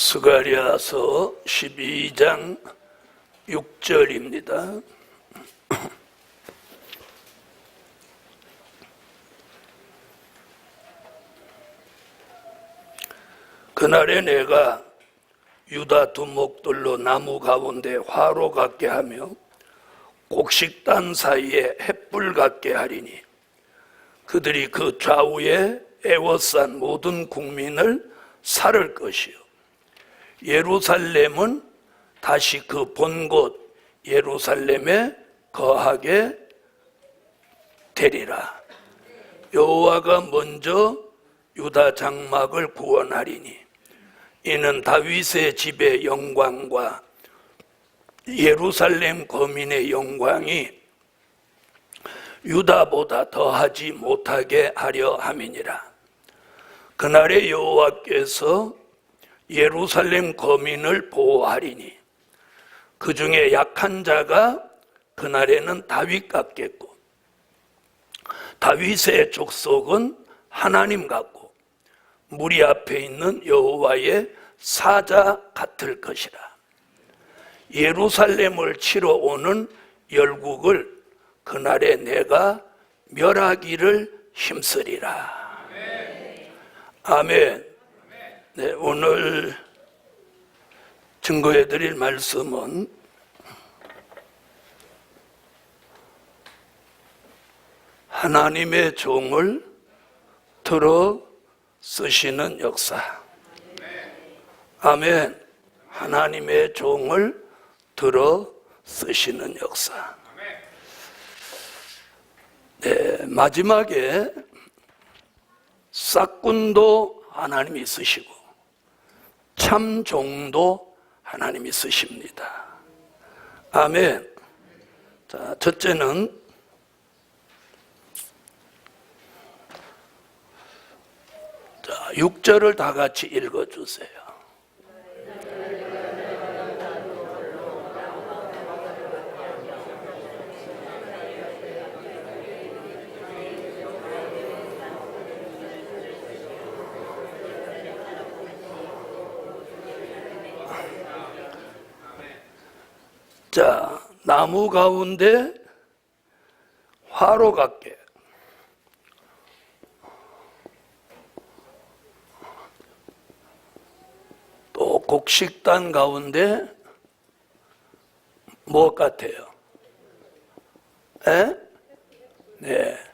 스가리아서 12장 6절입니다. 그날에 내가 유다 두목들로 나무 가운데 화로 같게 하며 곡식단 사이에 햇불 같게 하리니 그들이 그 좌우에 애워싼 모든 국민을 살을 것이요 예루살렘은 다시 그 본곳 예루살렘에 거하게 되리라 여호와가 먼저 유다 장막을 구원하리니 이는 다윗의 집의 영광과 예루살렘 거민의 영광이 유다보다 더하지 못하게 하려 함이니라. 그날에 여호와께서 예루살렘 거민을 보호하리니 그 중에 약한 자가 그날에는 다윗 같겠고 다윗의 족속은 하나님 같고 무리 앞에 있는 여호와의 사자 같을 것이라. 예루살렘을 치러 오는 열국을 그날에 내가 멸하기를 힘쓰리라. 아멘. 네, 오늘 증거해 드릴 말씀은 하나님의 종을 들어 쓰시는 역사. 아멘. 하나님의 종을 들어 쓰시는 역사. 네, 마지막에 싹군도 하나님이 쓰시고 참 종도 하나님이 쓰십니다. 아멘. 자, 첫째는 자, 6절을 다 같이 읽어 주세요. 자, 나무 가운데 화로 같게 또 곡식단 가운데 뭐 같아요? 에? 네.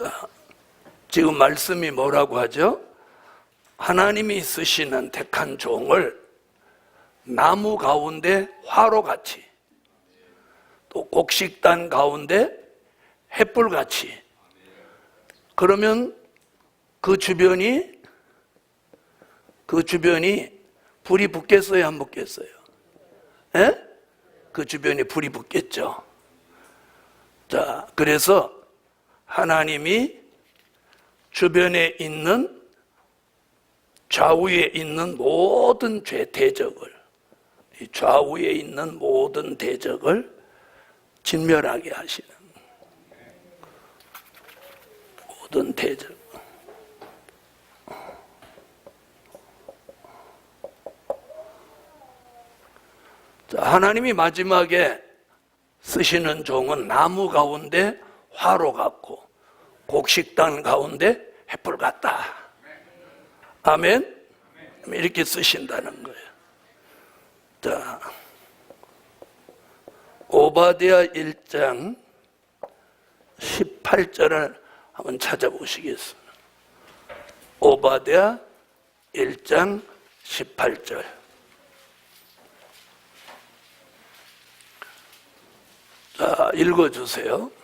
자, 지금 말씀이 뭐라고 하죠? 하나님이 쓰시는 택한 종을 나무 가운데 화로 같이 또 곡식단 가운데 햇불 같이 그러면 그 주변이 그 주변이 불이 붙겠어요 안 붙겠어요? 에? 그 주변에 불이 붙겠죠. 자, 그래서 하나님이 주변에 있는 좌우에 있는 모든 죄 대적을 이 좌우에 있는 모든 대적을 진멸하게 하시는 모든 대적. 자, 하나님이 마지막에 쓰시는 종은 나무 가운데 화로 같고 곡식단 가운데 햇불 같다. 아멘. 이렇게 쓰신다는 거예요. 자, 오바디아 1장 18절을 한번 찾아보시겠습니다. 오바디아 1장 18절. 자, 읽어주세요.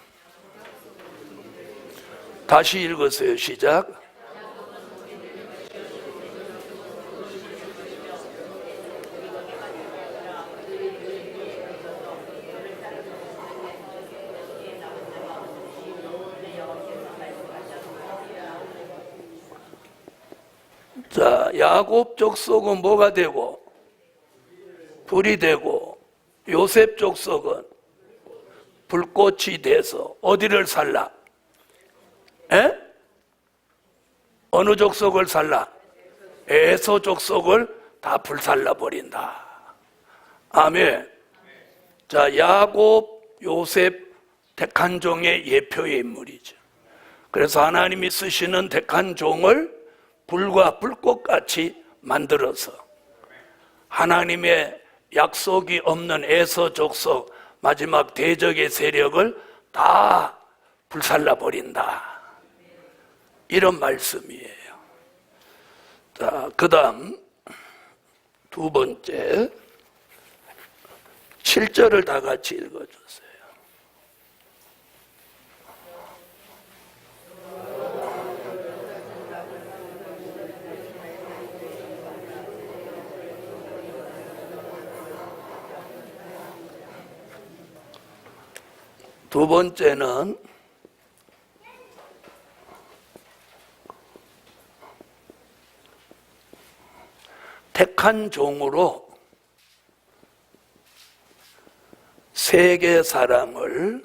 다시 읽으세요. 시작. 자, 야곱 족속은 뭐가 되고? 불이 되고, 요셉 족속은 불꽃이 돼서 어디를 살라? 에? 어느 족속을 살라? 에서 족속을 다 불살라 버린다. 아멘. 자, 야곱, 요셉, 택한 종의 예표의 인물이죠. 그래서 하나님이 쓰시는 택한 종을 불과 불꽃같이 만들어서 하나님의 약속이 없는 에서 족속 마지막 대적의 세력을 다 불살라 버린다. 이런 말씀이에요. 자, 그 다음 두 번째 7절을 다 같이 읽어주세요. 두 번째는 택한 종으로 세계 사람을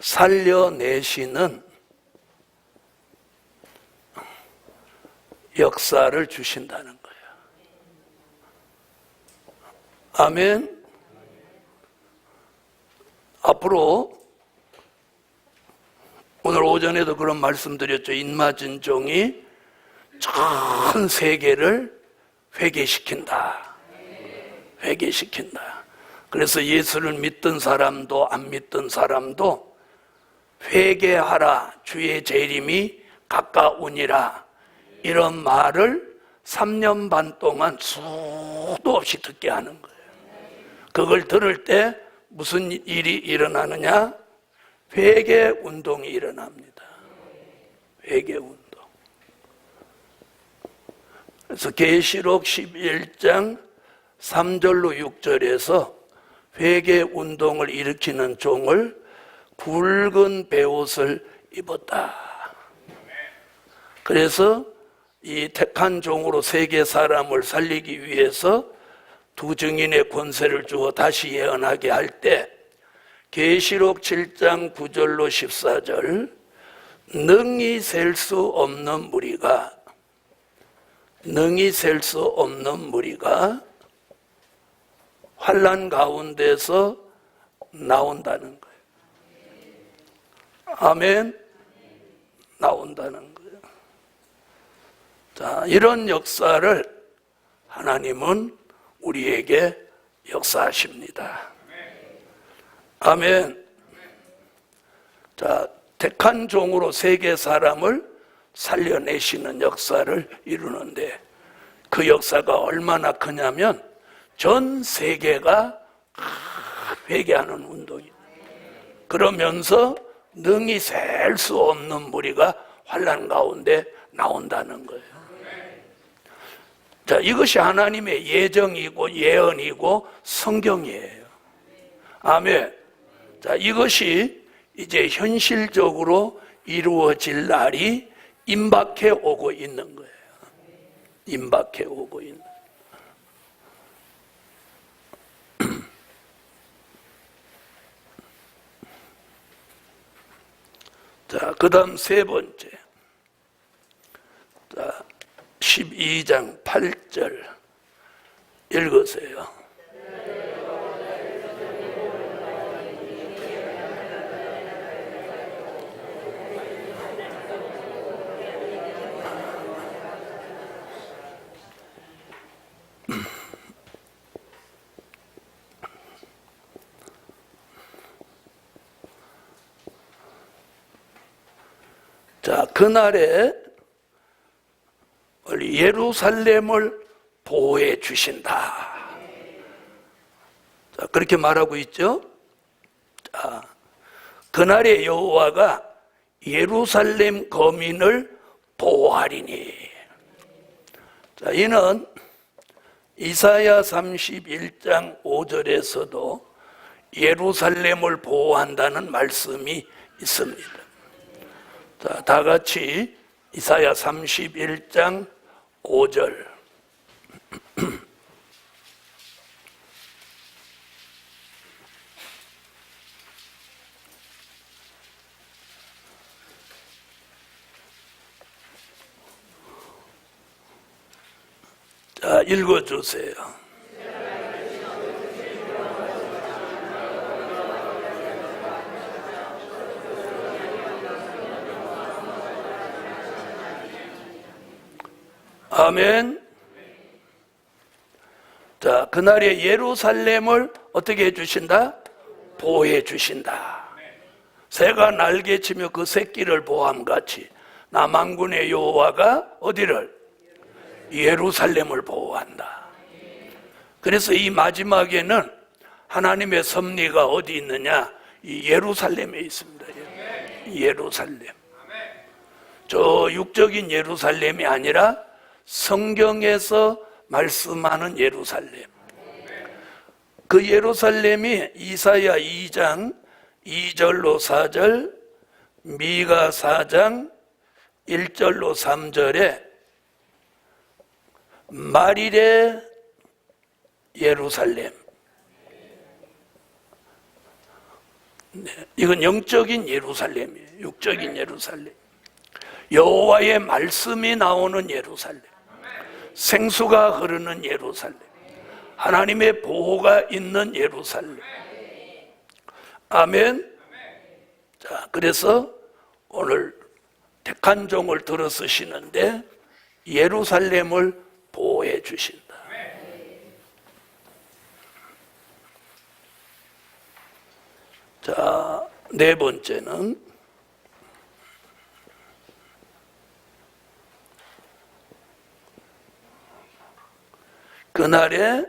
살려내시는 역사를 주신다는 거예요. 아멘. 앞으로 오늘 오전에도 그런 말씀드렸죠. 인마진 종이 전 세계를 회개시킨다. 회개시킨다. 그래서 예수를 믿던 사람도 안 믿던 사람도 회개하라 주의 재림이 가까우니라 이런 말을 3년 반 동안 수도 없이 듣게 하는 거예요. 그걸 들을 때 무슨 일이 일어나느냐? 회개 운동이 일어납니다. 회개 운동. 그래서 계시록 11장 3절로 6절에서 회개 운동을 일으키는 종을 굵은 베옷을 입었다. 그래서 이 택한 종으로 세계 사람을 살리기 위해서 두 증인의 권세를 주어 다시 예언하게 할 때 계시록 7장 9절로 14절 능히 셀 수 없는 무리가 능히 셀 수 없는 무리가 환란 가운데서 나온다는 거예요. 아멘. 나온다는 거예요. 자, 이런 역사를 하나님은 우리에게 역사하십니다. 아멘. 자, 택한 종으로 세계 사람을 살려내시는 역사를 이루는데 그 역사가 얼마나 크냐면 전 세계가 회개하는 운동이 그러면서 능히 셀 수 없는 무리가 환란 가운데 나온다는 거예요. 자, 이것이 하나님의 예정이고 예언이고 성경이에요. 아멘. 자, 이것이 이제 현실적으로 이루어질 날이 임박해 오고 있는 거예요. 임박해 오고 있는. 자, 그 다음 세 번째. 자, 12장 8절 읽으세요. 자, 그날에 우리 예루살렘을 보호해 주신다. 자, 그렇게 말하고 있죠. 자, 그날에 여호와가 예루살렘 거민을 보호하리니. 자, 이는 이사야 31장 5절에서도 예루살렘을 보호한다는 말씀이 있습니다. 자, 다 같이 이사야 31장 5절. 자, 읽어주세요. 아멘. 자, 그날에 예루살렘을 어떻게 해주신다? 보호해 주신다. 새가 날개 치며 그 새끼를 보함 같이 남한군의 여호와가 어디를? 예루살렘을 보호한다. 그래서 이 마지막에는 하나님의 섭리가 어디 있느냐? 이 예루살렘에 있습니다. 예루살렘. 저 육적인 예루살렘이 아니라 성경에서 말씀하는 예루살렘. 그 예루살렘이 이사야 2장 2절로 4절, 미가 4장 1절로 3절에 말일의 예루살렘. 네, 이건 영적인 예루살렘이에요. 육적인 예루살렘. 여호와의 말씀이 나오는 예루살렘. 생수가 흐르는 예루살렘. 하나님의 보호가 있는 예루살렘. 아멘. 자, 그래서 오늘 택한 종을 들어 쓰시는데 예루살렘을 보호해 주신다. 자, 네 번째는 그날에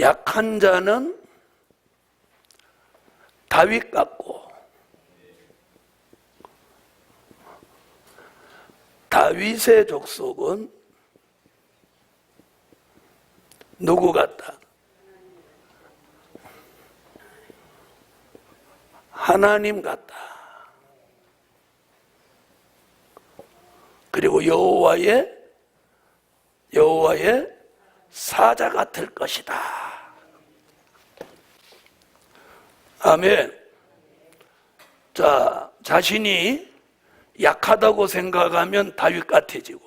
약한 자는 다윗 같고 다윗의 족속은 누구 같다? 하나님 같다. 그리고 여호와의 여호와의 사자 같을 것이다. 아멘. 자, 자신이 약하다고 생각하면 다윗 같아지고,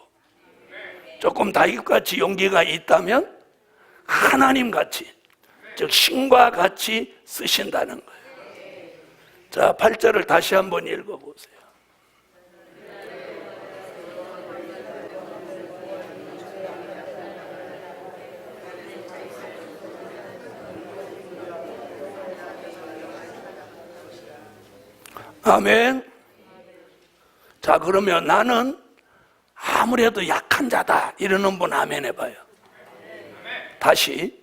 조금 다윗 같이 용기가 있다면 하나님 같이, 즉 신과 같이 쓰신다는 거예요. 자, 8절을 다시 한번 읽어 보세요. 아멘. 자, 그러면 나는 아무래도 약한 자다. 이러는 분 아멘 해봐요. 다시.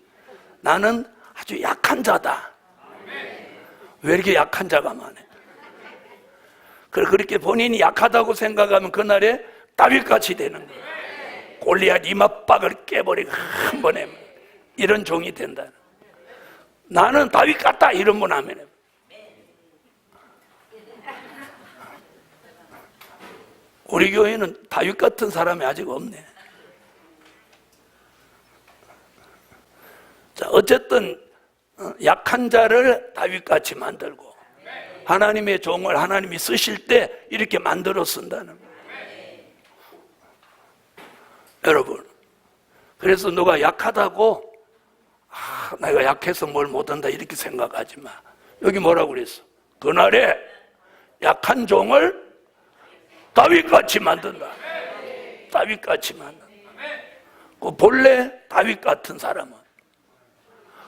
나는 아주 약한 자다. 왜 이렇게 약한 자가 많아? 그렇게 본인이 약하다고 생각하면 그날에 다윗같이 되는 거예요. 골리앗 이마박을 깨버리고 한 번에 이런 종이 된다. 나는 다윗 같다 이런 분 아멘 해봐요. 우리 교회는 다윗 같은 사람이 아직 없네. 자, 어쨌든 어, 약한 자를 다윗같이 만들고 하나님의 종을 하나님이 쓰실 때 이렇게 만들어 쓴다는 거예요. 여러분, 그래서 누가 약하다고 아, 내가 약해서 뭘 못한다 이렇게 생각하지 마. 여기 뭐라고 그랬어? 그날에 약한 종을 다윗같이 만든다. 다윗같이 만든다. 그 본래 다윗 같은 사람은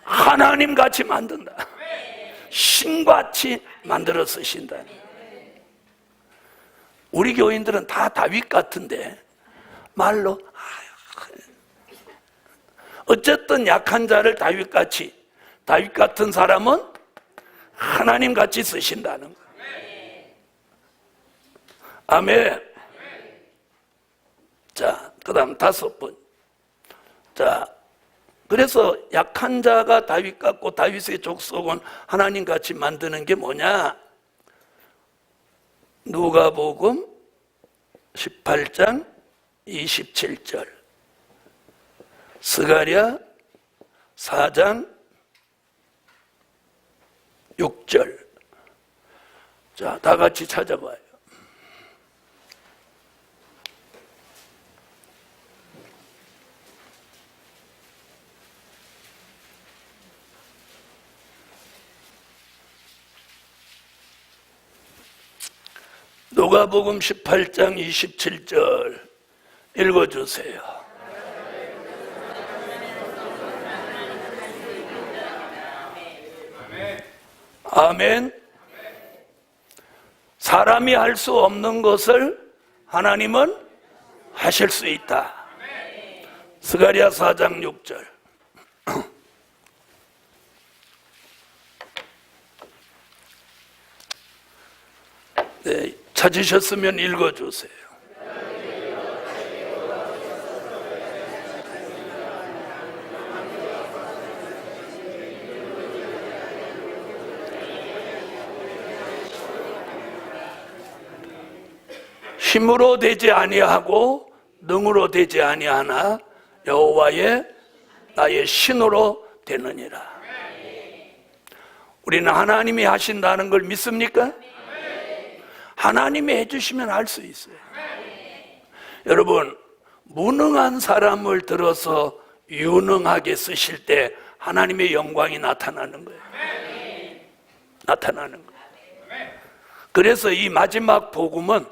하나님 같이 만든다. 신같이 만들어 쓰신다. 우리 교인들은 다 다윗 같은데 말로 어쨌든 약한 자를 다윗 같이 다윗 같은 사람은 하나님 같이 쓰신다는 거. 아멘. 자, 그 다음 다섯 번. 자, 그래서 약한 자가 다윗 같고 다윗의 족속은 하나님 같이 만드는 게 뭐냐? 누가복음 18장 27절 스가랴 4장 6절 자, 다 같이 찾아봐요. 누가복음 18장 27절 읽어주세요. 아멘. 사람이 할 수 없는 것을 하나님은 하실 수 있다. 스가리아 4장 6절. 네, 찾으셨으면 읽어주세요. 힘으로 되지 아니하고 능으로 되지 아니하나 여호와의 나의 신으로 되느니라. 우리는 하나님이 하신다는 걸 믿습니까? 하나님이 해주시면 할수 있어요. 여러분, 무능한 사람을 들어서 유능하게 쓰실 때 하나님의 영광이 나타나는 거예요. 나타나는 거예요. 그래서 이 마지막 복음은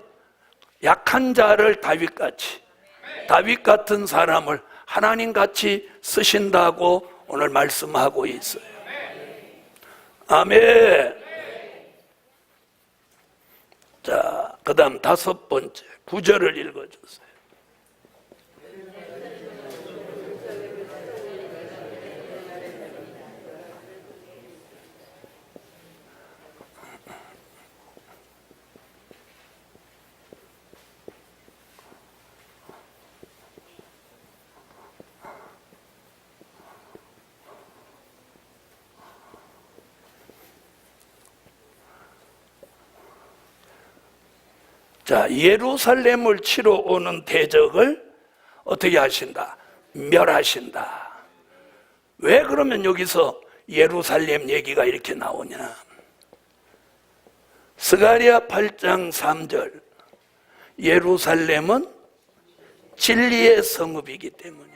약한 자를 다윗같이, 다윗 같은 사람을 하나님 같이 쓰신다고 오늘 말씀하고 있어요. 아멘. 자, 그 다음 다섯 번째, 구절을 읽어주세요. 자, 예루살렘을 치러 오는 대적을 어떻게 하신다? 멸하신다. 왜 그러면 여기서 예루살렘 얘기가 이렇게 나오냐? 스가리아 8장 3절. 예루살렘은 진리의 성읍이기 때문에.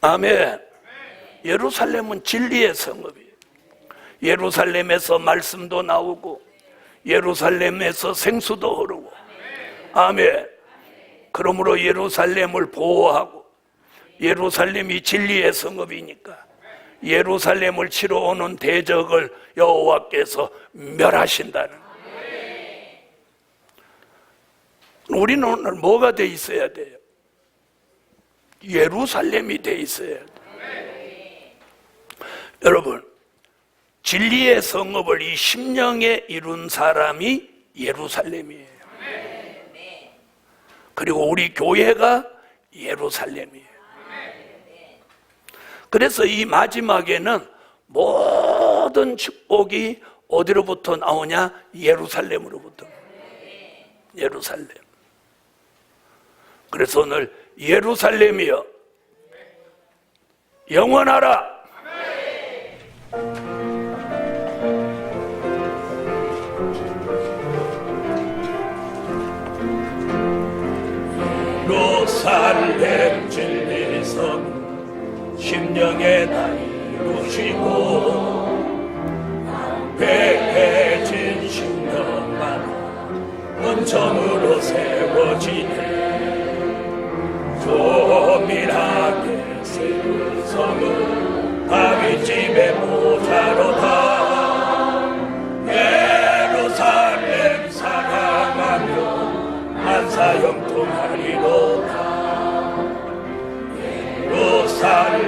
아멘. 예루살렘은 진리의 성읍이에요. 예루살렘에서 말씀도 나오고 예루살렘에서 생수도 흐르고 아멘 그러므로 예루살렘을 보호하고 예루살렘이 진리의 성읍이니까 예루살렘을 치러 오는 대적을 여호와께서 멸하신다는. 우리는 오늘 뭐가 돼 있어야 돼요? 예루살렘이 돼 있어야 돼요. 여러분 진리의 성읍을 이 심령에 이룬 사람이 예루살렘이에요. 그리고 우리 교회가 예루살렘이에요. 그래서 이 마지막에는 모든 축복이 어디로부터 나오냐? 예루살렘으로부터. 예루살렘. 그래서 오늘 예루살렘이여 영원하라. 예루살렘 진리선 심령에 다 이루시고 배해진 심령만 원천으로 세워지네. 조밀하게 세운 성은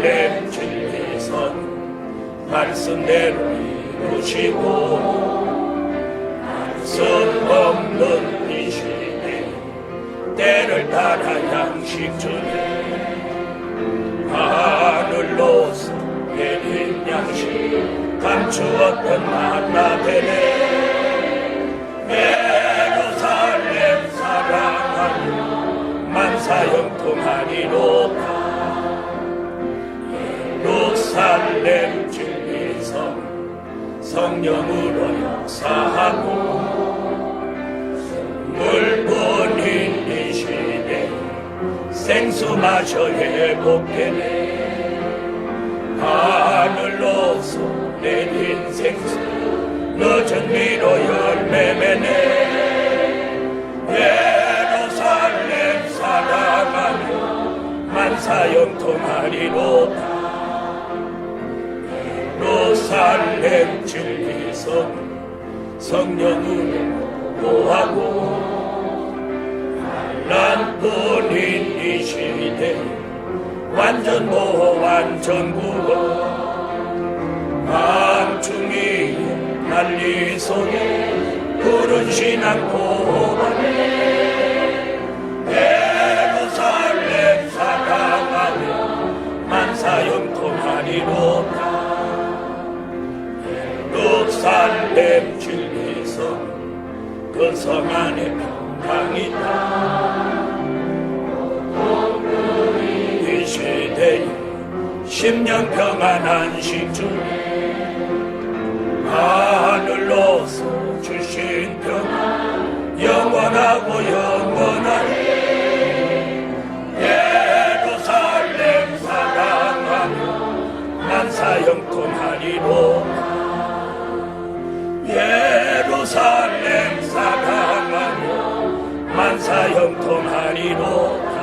예루살렘 진리선 말씀대로 이루시고 말씀 없는 이 시대 때를 따라 양식 주네 하늘로서 내린 양식 감추었던 만나 되네. 예루살렘 사랑하며 만사 형통하리로다 예루살렘 진리성 성령으로 역사하고 물본인 이 시대 생수 마셔 회복되네. 하늘로서 내린 생수 늦은 미로 열매 맺네. 예루살렘 사랑하며 만사 영통하리로다 예루살렘 진리성 성령으로 보하고 난뿐인 이 시대 완전 보호 완전 구원 망충이 난리 속에 푸른 신앙 보호하 뱀 중에서 그 성 안에 평강이다 이 시대에 십년 평안 안식 중에 하늘로서 주신 평안 영원하고 영원하리 예루살렘 사랑하며 만사 영통하리로 예루살렘 사랑하며 만사 형통하리로